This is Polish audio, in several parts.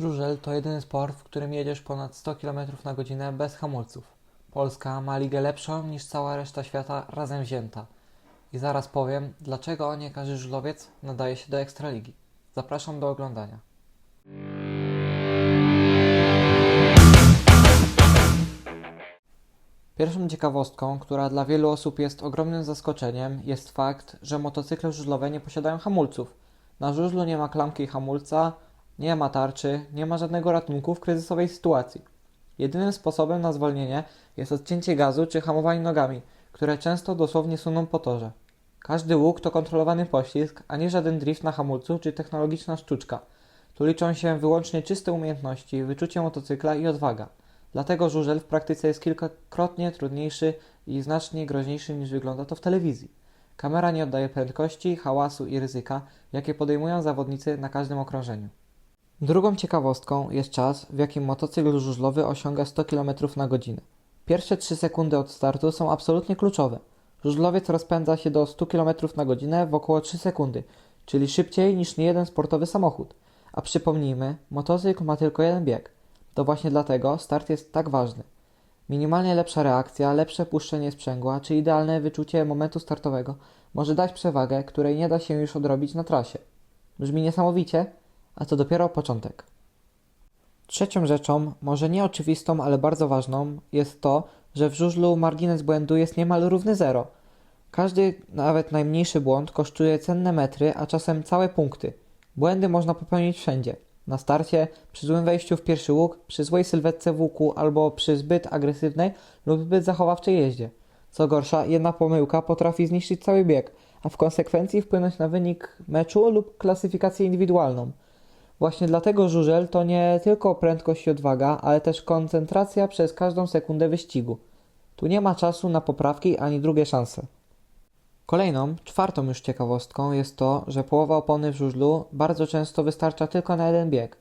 Żużel to jedyny sport, w którym jedziesz ponad 100 km na godzinę bez hamulców. Polska ma ligę lepszą niż cała reszta świata razem wzięta. I zaraz powiem, dlaczego nie każdy żużlowiec nadaje się do Ekstraligi. Zapraszam do oglądania. Pierwszą ciekawostką, która dla wielu osób jest ogromnym zaskoczeniem, jest fakt, że motocykle żużlowe nie posiadają hamulców. Na żużlu nie ma klamki hamulca, nie ma tarczy, nie ma żadnego ratunku w kryzysowej sytuacji. Jedynym sposobem na zwolnienie jest odcięcie gazu czy hamowanie nogami, które często dosłownie suną po torze. Każdy łuk to kontrolowany poślizg, a nie żaden drift na hamulcu czy technologiczna sztuczka. Tu liczą się wyłącznie czyste umiejętności, wyczucie motocykla i odwaga. Dlatego żużel w praktyce jest kilkakrotnie trudniejszy i znacznie groźniejszy niż wygląda to w telewizji. Kamera nie oddaje prędkości, hałasu i ryzyka, jakie podejmują zawodnicy na każdym okrążeniu. Drugą ciekawostką jest czas, w jakim motocykl żużlowy osiąga 100 km na godzinę. Pierwsze 3 sekundy od startu są absolutnie kluczowe. Żużlowiec rozpędza się do 100 km na godzinę w około 3 sekundy, czyli szybciej niż niejeden sportowy samochód. A przypomnijmy, motocykl ma tylko jeden bieg. To właśnie dlatego start jest tak ważny. Minimalnie lepsza reakcja, lepsze puszczenie sprzęgła czy idealne wyczucie momentu startowego może dać przewagę, której nie da się już odrobić na trasie. Brzmi niesamowicie, a to dopiero początek. Trzecią rzeczą, może nie oczywistą, ale bardzo ważną, jest to, że w żużlu margines błędu jest niemal równy zero. Każdy, nawet najmniejszy błąd kosztuje cenne metry, a czasem całe punkty. Błędy można popełnić wszędzie. Na starcie, przy złym wejściu w pierwszy łuk, przy złej sylwetce w łuku albo przy zbyt agresywnej lub zbyt zachowawczej jeździe. Co gorsza, jedna pomyłka potrafi zniszczyć cały bieg, a w konsekwencji wpłynąć na wynik meczu lub klasyfikację indywidualną. Właśnie dlatego żużel to nie tylko prędkość i odwaga, ale też koncentracja przez każdą sekundę wyścigu. Tu nie ma czasu na poprawki ani drugie szanse. Kolejną, czwartą już ciekawostką jest to, że połowa opony w żużlu bardzo często wystarcza tylko na jeden bieg.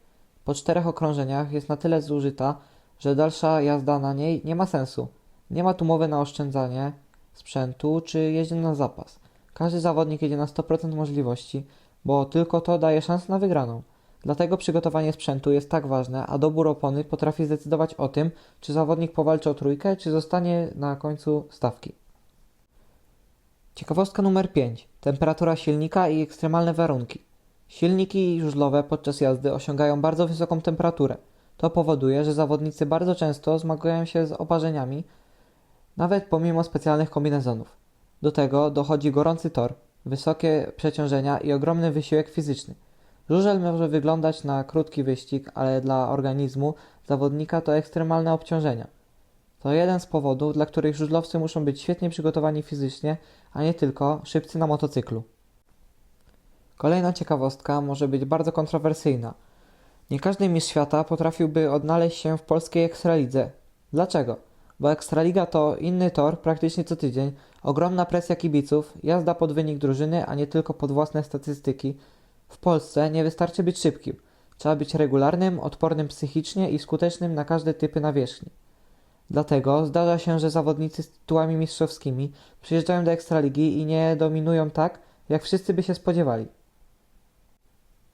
Po czterech okrążeniach jest na tyle zużyta, że dalsza jazda na niej nie ma sensu. Nie ma tu mowy na oszczędzanie sprzętu czy jeździć na zapas. Każdy zawodnik jedzie na 100% możliwości, bo tylko to daje szansę na wygraną. Dlatego przygotowanie sprzętu jest tak ważne, a dobór opony potrafi zdecydować o tym, czy zawodnik powalczy o trójkę, czy zostanie na końcu stawki. Ciekawostka numer 5. Temperatura silnika i ekstremalne warunki. Silniki żużlowe podczas jazdy osiągają bardzo wysoką temperaturę. To powoduje, że zawodnicy bardzo często zmagają się z oparzeniami, nawet pomimo specjalnych kombinezonów. Do tego dochodzi gorący tor, wysokie przeciążenia i ogromny wysiłek fizyczny. Żużel może wyglądać na krótki wyścig, ale dla organizmu zawodnika to ekstremalne obciążenia. To jeden z powodów, dla których żużlowcy muszą być świetnie przygotowani fizycznie, a nie tylko szybcy na motocyklu. Kolejna ciekawostka może być bardzo kontrowersyjna. Nie każdy mistrz świata potrafiłby odnaleźć się w polskiej ekstralidze. Dlaczego? Bo ekstraliga to inny tor praktycznie co tydzień, ogromna presja kibiców, jazda pod wynik drużyny, a nie tylko pod własne statystyki. W Polsce nie wystarczy być szybkim. Trzeba być regularnym, odpornym psychicznie i skutecznym na każde typy nawierzchni. Dlatego zdarza się, że zawodnicy z tytułami mistrzowskimi przyjeżdżają do Ekstraligi i nie dominują tak, jak wszyscy by się spodziewali.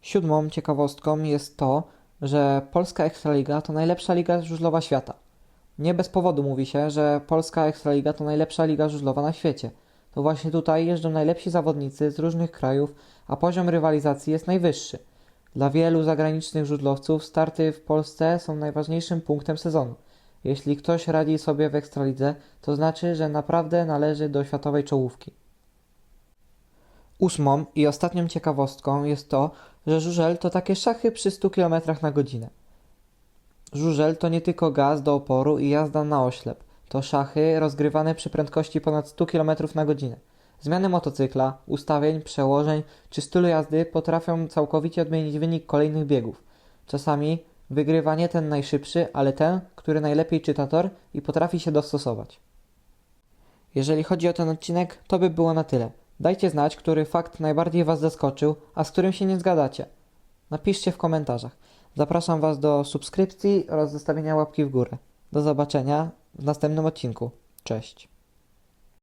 Siódmą ciekawostką jest to, że polska Ekstraliga to najlepsza liga żużlowa świata. Nie bez powodu mówi się, że polska Ekstraliga to najlepsza liga żużlowa na świecie. To właśnie tutaj jeżdżą najlepsi zawodnicy z różnych krajów, a poziom rywalizacji jest najwyższy. Dla wielu zagranicznych żużlowców starty w Polsce są najważniejszym punktem sezonu. Jeśli ktoś radzi sobie w Ekstralidze, to znaczy, że naprawdę należy do światowej czołówki. Ósmą i ostatnią ciekawostką jest to, że żużel to takie szachy przy 100 km na godzinę. Żużel to nie tylko gaz do oporu i jazda na oślep. To szachy rozgrywane przy prędkości ponad 100 km na godzinę. Zmiany motocykla, ustawień, przełożeń czy stylu jazdy potrafią całkowicie odmienić wynik kolejnych biegów. Czasami wygrywa nie ten najszybszy, ale ten, który najlepiej czyta tor i potrafi się dostosować. Jeżeli chodzi o ten odcinek, to by było na tyle. Dajcie znać, który fakt najbardziej Was zaskoczył, a z którym się nie zgadacie. Napiszcie w komentarzach. Zapraszam Was do subskrypcji oraz zostawienia łapki w górę. Do zobaczenia w następnym odcinku. Cześć.